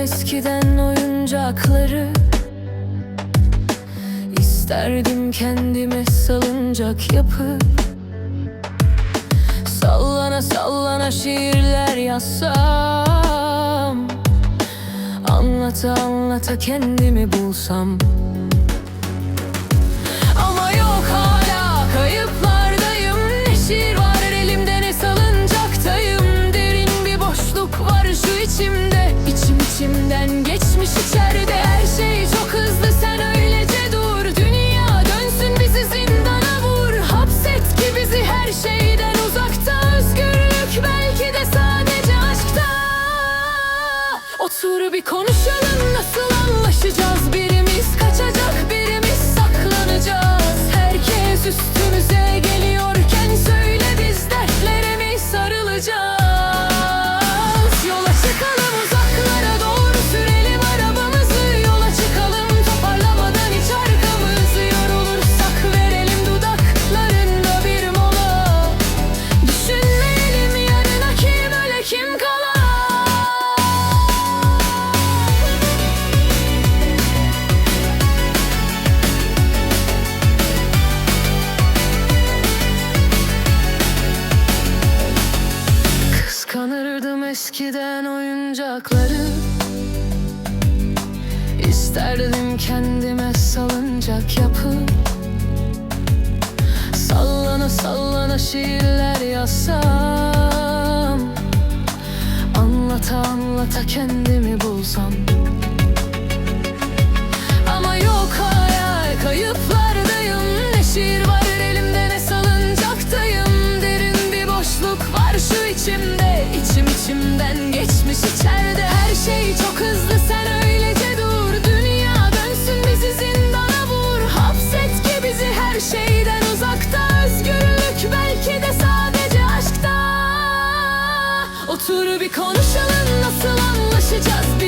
eskiden oyuncakları. İsterdim kendime salıncak yapıp Sallana sallana şiirler yazsam. Anlata anlata kendimi bulsam Otur bir konuşalım nasıl anlaşacağız? Birimiz kaçacak birimiz saklanacağız. Herkes üstümüze geliyorken söyle biz dertlere mi sarılacağız Kıskanırdım eskiden oyuncakları. İsterdim kendime salıncak yapıp Sallana sallana şiirler yazsam. Anlata anlata kendimi bulsam geçmiş içeride Her şey çok hızlı. Sen öylece dur. Dünya dönsün bizi zindana vur. Hapset ki bizi her şeyden uzakta. Özgürlük belki de sadece aşkta. Otur bir konuşalım nasıl anlaşacağız